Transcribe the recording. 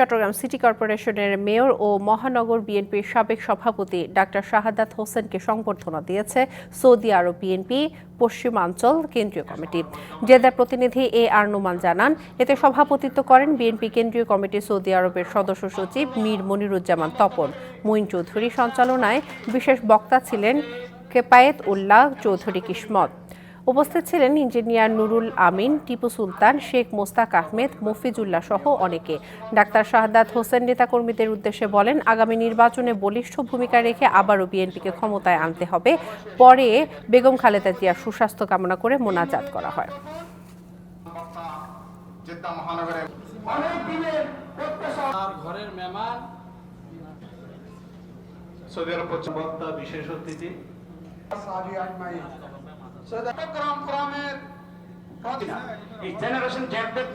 Chittagong city কর্পোরেশনের mayor ও মহানগর বিএনপির সাবেক সভাপতি ডাক্তার শাহাদাত হোসেনকে সংবর্ধনা দিয়েছে সৌদি আরব বিএনপি, পশ্চিমাঞ্চল কেন্দ্রীয় কমিটি। জেদার প্রতিনিধি এ আর নোমান জানান, এতে সভাপতিত্ব করেন বিএনপি কেন্দ্রীয় কমিটি সৌদি আরবের সদস্য সচিব মীর মনিরুজ্জামান তপন। মঈন চৌধুরী সঞ্চালনায় বিশেষ বক্তা ছিলেন কেপায়েত উল্লাহ চৌধুরী কিসমত। উপস্থিত ছিলেন ইঞ্জিনিয়ার নুরুল আমিন টিপু সুলতান শেখ মোস্তাক আহমেদ মফিজুল্লাহ সহ অনেকে। ডাক্তার শাহাদাত হোসেন নেতাকর্মীদের উদ্দেশ্যে বলেন আগামী নির্বাচনে বলিষ্ঠ ভূমিকা রেখে আবারও বিএনপিকে ক্ষমতায় আনতে হবে। পরে বেগম খালেদা জিয়ার সুস্বাস্থ্য কামনা করে মোনাজাত করা হয়। জেদ্দা মহানগরে আর ঘরের মেহমান সৌদি আরব বিশেষ অতিথি চট্টগ্রাম ফোরামের এই জেনারেশন গ্যাপের